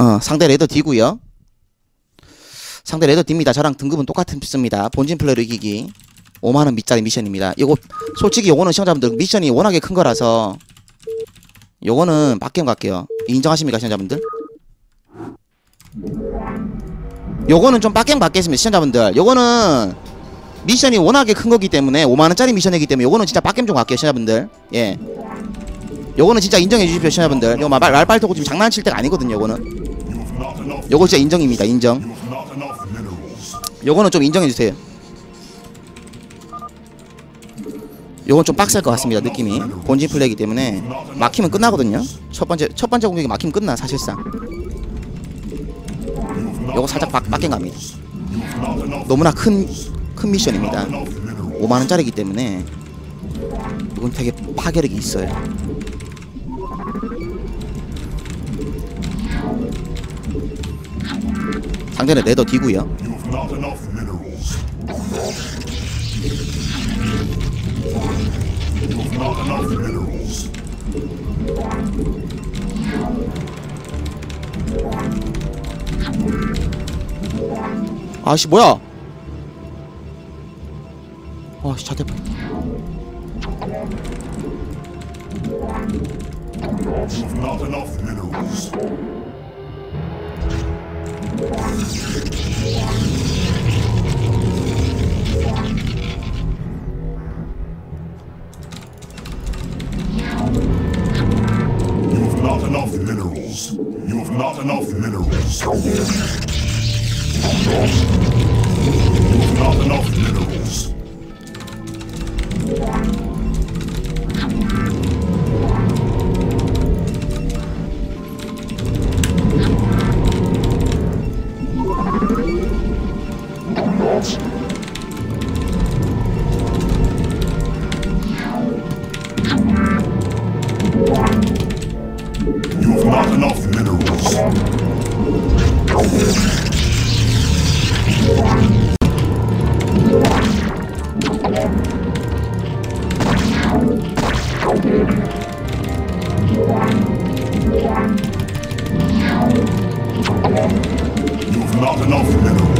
어, 상대 레더 D고요. 상대 레더 D입니다. 저랑 등급은 똑같습니다. 본진 플레이로 이기기. 5만원 밑짜리 미션입니다. 이거 솔직히 요거는 시청자분들 미션이 워낙에 큰 거라서 요거는 빡겜 갈게요. 인정하십니까 시청자분들? 요거는 좀 빡겜 받겠습니다 시청자분들. 요거는 미션이 워낙에 큰 거기 때문에 5만원짜리 미션이기 때문에 요거는 진짜 빡겜 좀 갈게요 시청자분들. 예. 요거는 진짜 인정해 주십시오 시청자분들. 이거 말, 말빨토고 지금 장난칠 때가 아니거든요 요거는. 요거 진짜 인정입니다 인정. 요거는 좀 인정해 주세요. 요건 좀 빡셀 것 같습니다 느낌이. 본진 플레이기 때문에. 막히면 끝나거든요. 첫 번째 첫 번째 공격이 막히면 끝나 사실상. 요거 살짝 빡, 빡게 갑니다. 너무나 큰 큰 미션입니다. 5만원짜리기 때문에. 이건 되게 파괴력이 있어요 상대는 레더 D고요 아씨 뭐야 아씨 자대 Not enough minerals. You have not enough minerals. You have not enough minerals.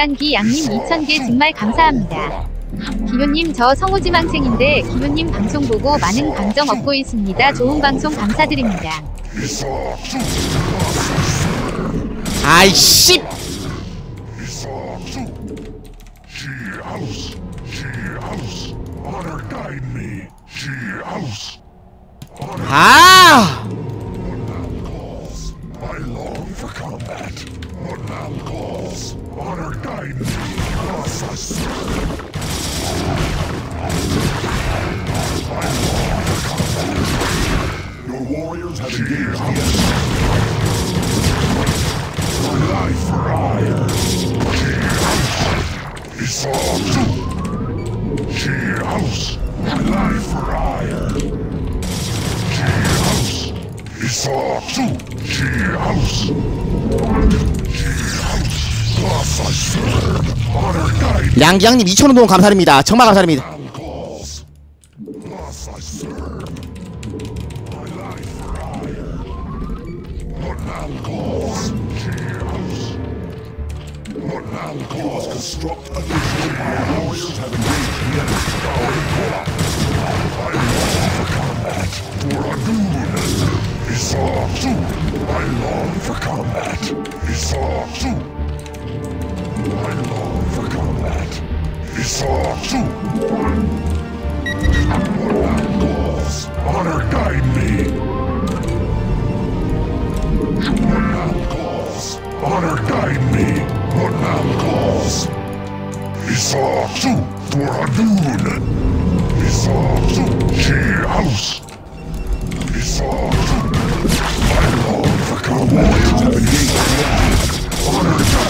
이한기 양님 2,000개 정말 감사합니다. 기효님 저 성우지망생인데 기효님 방송 보고 많은 감정 얻고 있습니다. 좋은 방송 감사드립니다. 아이씨 She honor deinen Wassers. Your warriors have engaged the enemy. Life for hire. Cheer. It's all too. Cheer house. Life for hire. Cheer house. It's all too. Cheer house. Cheer. 양기양님 2,000원 동원 감사드립니다 정말 감사드립니다 I long for combat. Too. I love the combat. It's all true. Goals. Honor guide me. Mudnap calls. Honor guide me. Mudnap calls. Isa Su for Hadun. Isa Su She House. Isa Su. I love the combat. Honor.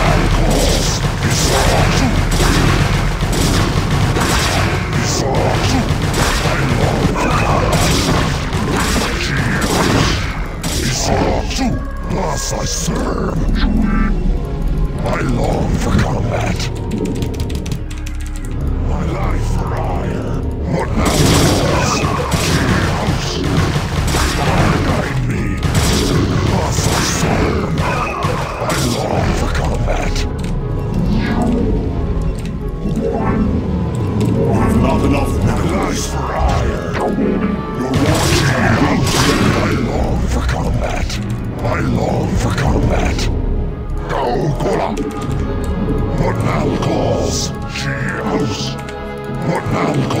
I serve. I long for combat. My life for hire. What now. Guide me. I long for combat. Blanca.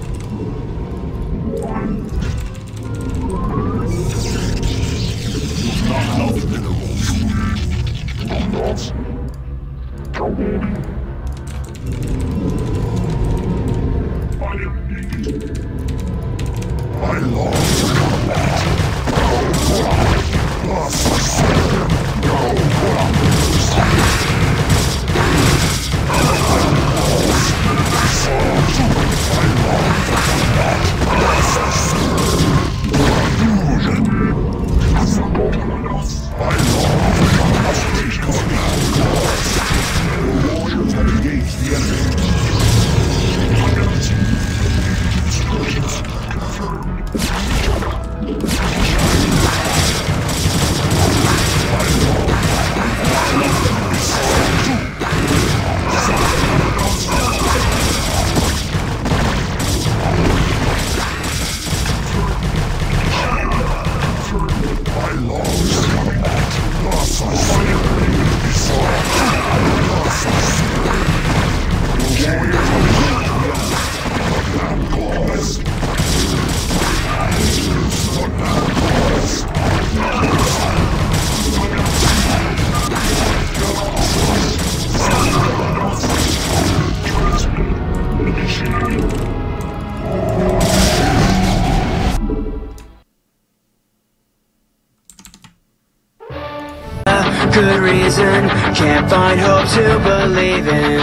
find hope to believe in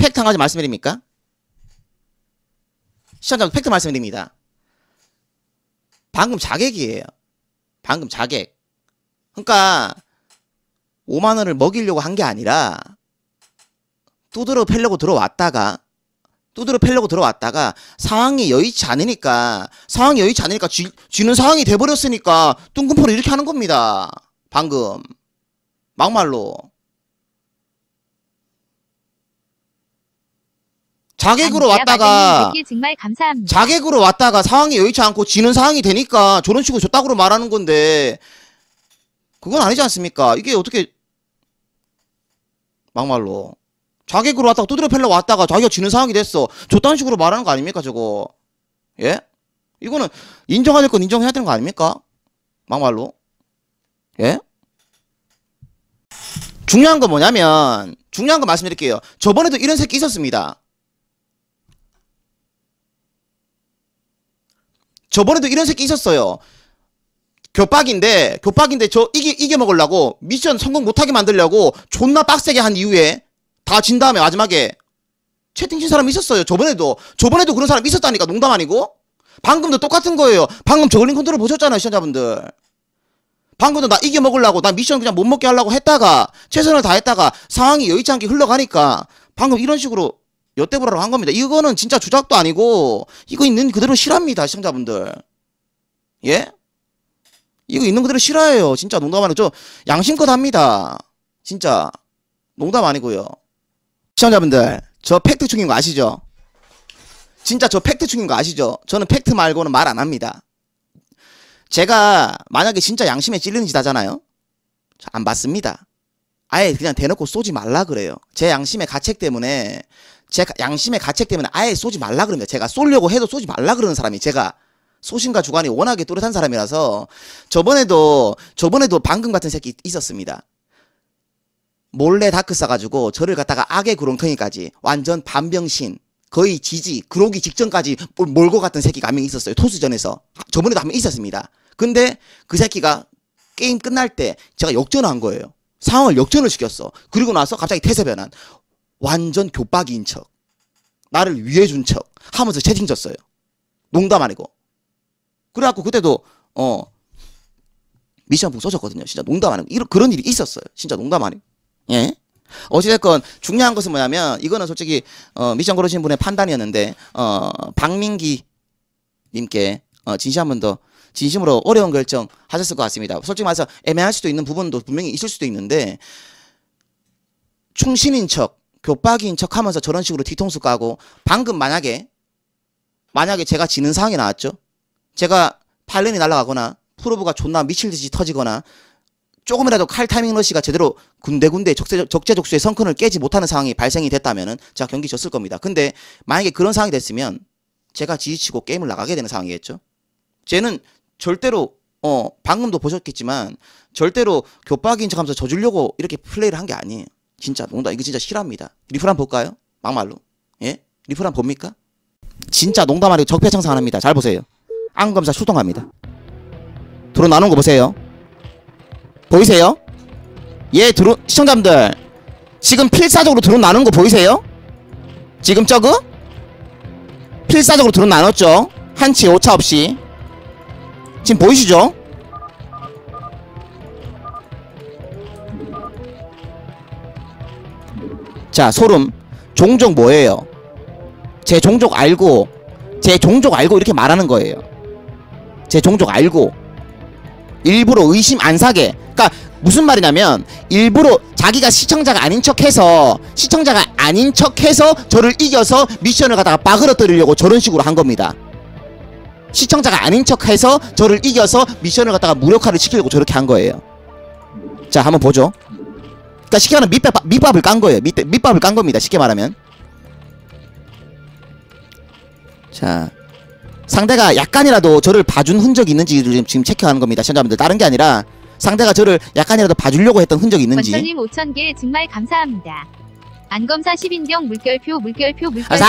팩트 한 가지 말씀드립니까? 시청자 팩트 말씀드립니다. 방금 자객이에요. 방금 자객. 그러니까 5만 원을 먹이려고 한 게 아니라 두드러 패려고 들어왔다가 두드러 패려고 들어왔다가 상황이 여의치 않으니까 상황이 여의치 않으니까 쥐, 쥐는 상황이 돼버렸으니까 뚱근포를 이렇게 하는 겁니다. 방금 막말로 자객으로 왔다가 마드님 100개 정말 감사합니다. 자객으로 왔다가 상황이 여의치 않고 지는 상황이 되니까 저런 식으로 졌다고 말하는 건데 그건 아니지 않습니까? 이게 어떻게 막말로 자객으로 왔다가 두드려 패려고 왔다가 자기가 지는 상황이 됐어 저딴 식으로 말하는 거 아닙니까 저거 예? 이거는 인정해야 될 건 인정해야 되는 거 아닙니까? 막말로 예? 중요한 건 뭐냐면 중요한 거 말씀드릴게요 저번에도 이런 새끼 있었습니다 저번에도 이런 새끼 있었어요. 교박인데 교박인데 저 이기 이겨 먹으려고 미션 성공 못하게 만들려고 존나 빡세게 한 이후에 다 진 다음에 마지막에 채팅 친 사람이 있었어요. 저번에도 저번에도 그런 사람 있었다니까 농담 아니고 방금도 똑같은 거예요. 방금 저글링 컨트롤 보셨잖아요, 시청자분들. 방금도 나 이겨 먹으려고 나 미션 그냥 못 먹게 하려고 했다가 최선을 다했다가 상황이 여의치 않게 흘러가니까 방금 이런 식으로 엿대보라고 한 겁니다. 이거는 진짜 주작도 아니고 이거 있는 그대로 실합니다, 시청자분들. 예? 이거 있는 그대로 실화예요. 진짜 농담 아니고 저 양심껏 합니다. 진짜 농담 아니고요. 시청자분들 저 팩트 중인 거 아시죠? 진짜 저 팩트 중인 거 아시죠? 저는 팩트 말고는 말 안 합니다. 제가 만약에 진짜 양심에 찔리는 짓 하잖아요. 저안 받습니다. 아예 그냥 대놓고 쏘지 말라 그래요. 제 양심의 가책 때문에 제 가- 양심의 가책 때문에 아예 쏘지 말라 그럽니다. 제가 쏘려고 해도 쏘지 말라 그러는 사람이 제가 소신과 주관이 워낙에 또렷한 사람이라서 저번에도 저번에도 방금 같은 새끼 있었습니다. 몰래 다크 싸가지고 저를 갖다가 악의 구렁텅이까지 완전 반병신 거의 지지 그러기 직전까지 몰- 몰고 갔던 새끼가 한 명 있었어요 토스전에서. 저번에도 한 명 있었습니다. 근데 그 새끼가 게임 끝날 때 제가 역전한 거예요. 상황을 역전을 시켰어. 그리고 나서 갑자기 태세 변환. 완전 교박이인 척. 나를 위해 준 척 하면서 채팅 쳤어요. 농담 아니고. 그래갖고 그때도 어 미션풍 쏘셨거든요. 진짜 농담 아니고. 이런 그런 일이 있었어요. 진짜 농담 아니고 예 어찌됐건 중요한 것은 뭐냐면 이거는 솔직히 어, 미션 걸으신 분의 판단이었는데 어, 박민기 님께 어, 진심 한 번 더 진심으로 어려운 결정 하셨을 것 같습니다. 솔직히 말해서 애매할 수도 있는 부분도 분명히 있을 수도 있는데 충신인 척 교박인 척 하면서 저런 식으로 뒤통수 까고 방금 만약에 만약에 제가 지는 상황이 나왔죠. 제가 팔렌이 날아가거나 프로브가 존나 미칠 듯이 터지거나 조금이라도 칼 타이밍 러시가 제대로 군데군데 적재, 적재적소의 성큰을 깨지 못하는 상황이 발생이 됐다면은 제가 경기 졌을 겁니다. 근데 만약에 그런 상황이 됐으면 제가 지지치고 게임을 나가게 되는 상황이겠죠. 쟤는 절대로 어 방금도 보셨겠지만 절대로 교박인 척하면서 져주려고 이렇게 플레이를 한 게 아니에요. 진짜 농담 이거 진짜 실합니다. 리플 한번 볼까요? 막말로 예 리플 한번 봅니까? 진짜 농담 아니고 적폐청산합니다. 잘 보세요. 안검사 출동합니다. 드론 나눈 거 보세요. 보이세요? 얘 드론 시청자분들 지금 필사적으로 드론 나눈 거 보이세요? 지금 저거? 필사적으로 드론 나눴죠? 한치 오차 없이 지금 보이시죠? 자 소름 종족 뭐예요? 제 종족 알고 제 종족 알고 이렇게 말하는 거예요 제 종족 알고 일부러 의심 안 사게. 그러니까 무슨 말이냐면 일부러 자기가 시청자가 아닌 척해서 시청자가 아닌 척해서 저를 이겨서 미션을 갖다가 빠그러뜨리려고 저런 식으로 한 겁니다. 시청자가 아닌 척해서 저를 이겨서 미션을 갖다가 무력화를 시키려고 저렇게 한 거예요. 자, 한번 보죠. 그러니까 쉽게 말하면 밑밥, 밑밥을 깐 거예요. 밑, 밑밥을 깐 겁니다. 쉽게 말하면. 자, 상대가 약간이라도 저를 봐준 흔적이 있는지를 지금- 지금 체크하는 겁니다. 시청자분들 다른 게 아니라 상대가 저를 약간이라도 봐주려고 했던 흔적이 있는지. 권철님 5,000개 정말 감사합니다. 안검사 10인경 물결표 물결표 물결표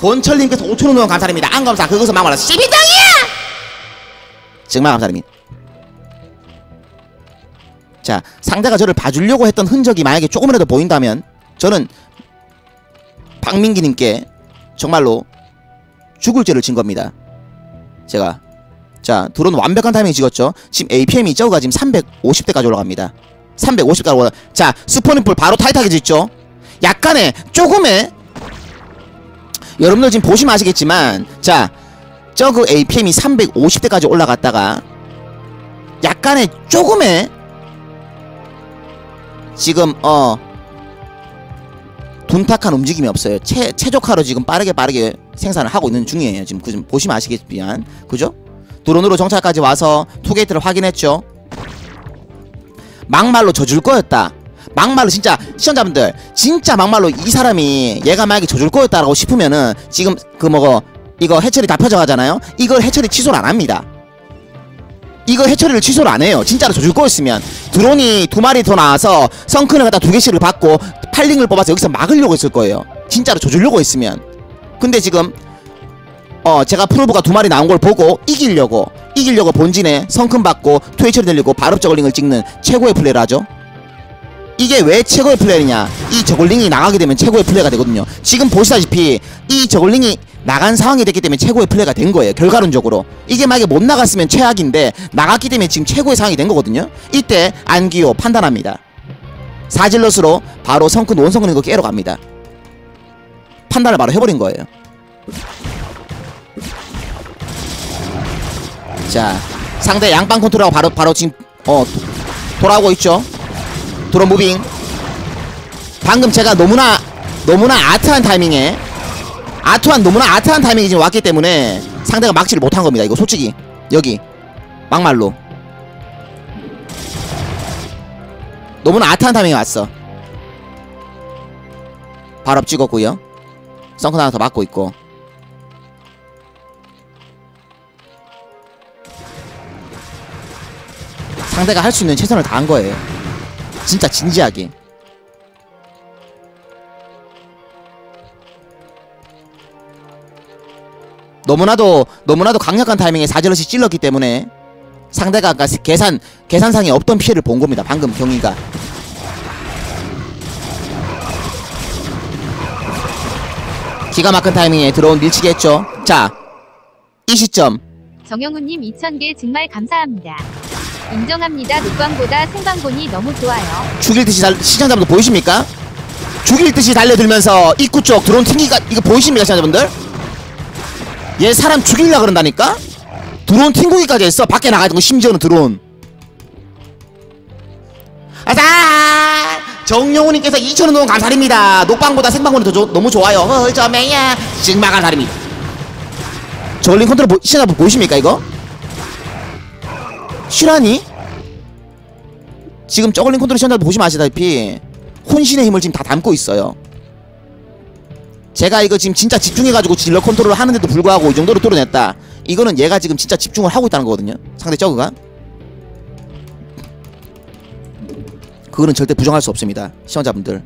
권철님께서 5천원 동안 감사드립니다. 안감사 그것은 막말로 12등이야! 정말 감사드립니다. 자 상대가 저를 봐주려고 했던 흔적이 만약에 조금이라도 보인다면 저는 박민기님께 정말로 죽을 죄를 진 겁니다. 제가 자 드론 완벽한 타이밍 찍었죠. 지금 APM이 저거가 지금 350대까지 올라갑니다. 350까지 올라. 자 스포닝풀 바로 타이트하게 짓죠. 약간의 조금의 여러분들 지금 보시면 아시겠지만 자 저그 APM이 350대까지 올라갔다가 약간의 조금의 지금 어 둔탁한 움직임이 없어요. 최, 최적화로 지금 빠르게 빠르게 생산을 하고 있는 중이에요. 지금 그, 좀 보시면 아시겠지만 그죠? 드론으로 정찰까지 와서 투게이트를 확인했죠. 막말로 져줄 거였다. 막말로 진짜 시청자분들 진짜 막말로 이 사람이 얘가 만약에 져줄 거였다라고 싶으면은 지금 그 뭐고 이거 해처리 다 펴져가잖아요. 이걸 해처리 취소를 안 합니다. 이거 해처리를 취소를 안 해요. 진짜로 져줄 거였으면 드론이 두 마리 더 나와서 성큰을 갖다 두 개씩을 받고 팔링을 뽑아서 여기서 막으려고 했을 거예요. 진짜로 져주려고 했으면. 근데 지금 어 제가 프로브가 두 마리 나온 걸 보고 이기려고 이기려고 본진에 성큰 받고 투해처리 들리고 발업 저글링을 찍는 최고의 플레이를 하죠. 이게 왜 최고의 플레이냐? 이 저글링이 나가게 되면 최고의 플레이가 되거든요. 지금 보시다시피 이 저글링이 나간 상황이 됐기 때문에 최고의 플레이가 된 거예요. 결과론적으로. 이게 만약에 못 나갔으면 최악인데 나갔기 때문에 지금 최고의 상황이 된 거거든요. 이때 안기호 판단합니다. 사질럿으로 바로 성큰 원성근 이거 깨러 갑니다. 판단을 바로 해버린 거예요. 자 상대 양방 컨트롤하고 바로 바로 지금 어 도- 돌아오고 있죠. 드론 무빙. 방금 제가 너무나 너무나 아트한 타이밍에 아트한 너무나 아트한 타이밍이 지금 왔기 때문에 상대가 막지를 못한 겁니다. 이거 솔직히 여기 막말로 너무나 아트한 타이밍이 왔어. 발업 찍었고요. 썬큰 하나 더 맞고 있고. 상대가 할 수 있는 최선을 다한 거예요. 진짜 진지하게. 너무나도 너무나도 강력한 타이밍에 사절럿이 찔렀기 때문에 상대가 아까 계산 계산상에 없던 피해를 본 겁니다. 방금 경위가. 기가 막힌 타이밍에 들어온 밀치기 했죠. 자, 이 시점 정영훈님 2,000개 정말 감사합니다. 인정합니다. 녹방보다 생방본이 너무 좋아요. 죽일 듯이 달, 시청자분들 보이십니까? 죽일 듯이 달려들면서 입구 쪽 드론 튕기가 이거 보이십니까 시청자분들? 얘 사람 죽이려 그런다니까? 드론 튕기기까지 했어 밖에 나가야 되고 심지어는 드론 아자 정영훈님께서 2천원 동원 감사드립니다 녹방보다 생방본이 더 좋- 너무 좋아요 허저매야 증마 감사드립니다 저울링 컨트롤 보, 시청자분 보이십니까 이거? 실화니? 지금 저글링 컨트롤 시청자분 보시면 아시다시피 혼신의 힘을 지금 다 담고 있어요. 제가 이거 지금 진짜 집중해가지고 질러 컨트롤을 하는데도 불구하고 이 정도로 뚫어냈다. 이거는 얘가 지금 진짜 집중을 하고 있다는 거거든요. 상대 저그가. 그거는 절대 부정할 수 없습니다. 시청자분들.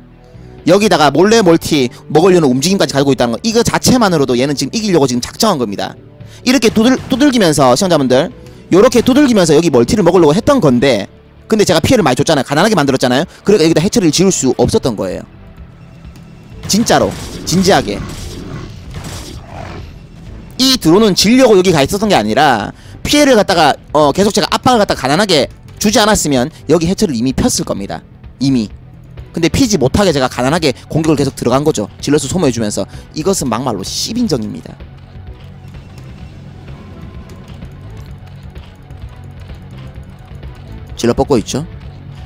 여기다가 몰래 멀티 먹으려는 움직임까지 가지고 있다는 거 이거 자체만으로도 얘는 지금 이기려고 지금 작정한 겁니다. 이렇게 두들, 두들기면서 시청자분들 요렇게 두들기면서 여기 멀티를 먹으려고 했던 건데 근데 제가 피해를 많이 줬잖아요. 가난하게 만들었잖아요. 그러니까 여기다 해처리를 지을 수 없었던 거예요. 진짜로 진지하게 이 드론은 지려고 여기 가 있었던 게 아니라 피해를 갖다가 어 계속 제가 압박을 갖다가 가난하게 주지 않았으면 여기 해처리를 이미 폈을 겁니다. 이미. 근데 피지 못하게 제가 가난하게 공격을 계속 들어간 거죠. 질러서 소모해주면서 이것은 막말로 10인정입니다. 질러 뻗고 있죠.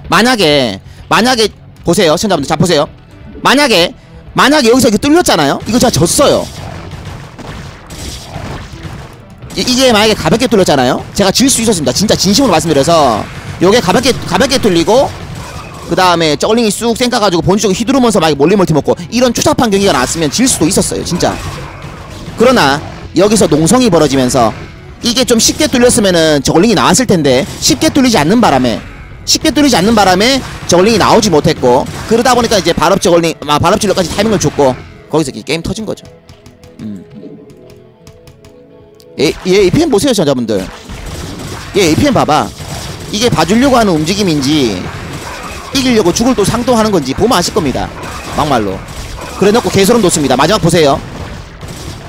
만약에 만약에 보세요, 시청자분들 자 보세요. 만약에 만약에 여기서 이렇게 뚫렸잖아요. 이거 제가 졌어요. 이, 이게 만약에 가볍게 뚫렸잖아요. 제가 질 수 있었습니다. 진짜 진심으로 말씀드려서 요게 가볍게 가볍게 뚫리고 그 다음에 저글링이 쑥 쌩까가지고 본주 쪽에 휘두르면서 막 몰리 멀티 먹고 이런 추잡한 경기가 나왔으면 질 수도 있었어요. 진짜. 그러나 여기서 농성이 벌어지면서 이게 좀 쉽게 뚫렸으면은 저글링이 나왔을 텐데 쉽게 뚫리지 않는 바람에 쉽게 뚫리지 않는 바람에 저글링이 나오지 못했고 그러다 보니까 이제 발업 저글링 아 발업 진로까지 타이밍을 줬고 거기서 게임 터진 거죠. 음. 얘, 얘 APM 보세요, 시청자분들. 얘 APM 봐봐. 이게 봐주려고 하는 움직임인지 이기려고 죽을 또 상도하는 건지 보면 아실 겁니다. 막말로. 그래 놓고 개소름 돋습니다. 마지막 보세요.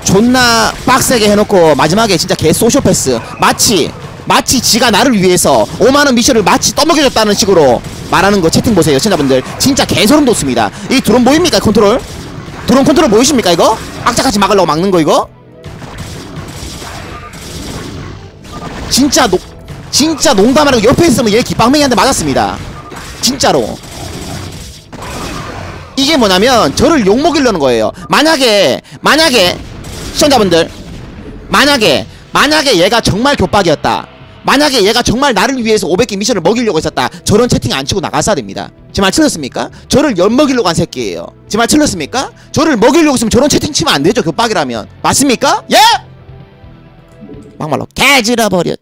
존나 빡세게 해놓고 마지막에 진짜 개 소쇼패스 마치 마치 지가 나를 위해서 5만원 미션을 마치 떠먹여줬다는 식으로 말하는 거 채팅 보세요 시청자분들 진짜 개소름 돋습니다 이 드론 보입니까 컨트롤? 드론 컨트롤 보이십니까 이거? 악착같이 막으려고 막는 거 이거? 진짜 노 진짜 농담하고 옆에 있으면 얘 기빵맹이한테 맞았습니다. 진짜로. 이게 뭐냐면 저를 욕먹이려는 거예요. 만약에 만약에 시청자분들 만약에 만약에 얘가 정말 교박이었다. 만약에 얘가 정말 나를 위해서 500개 미션을 먹이려고 했었다. 저런 채팅 안 치고 나갔어야 됩니다. 제 말 틀렸습니까? 저를 엿먹이려고 한 새끼예요. 제 말 틀렸습니까? 저를 먹이려고 했으면 저런 채팅 치면 안 되죠 교박이라면. 맞습니까? 예? 막말로 개지러버렸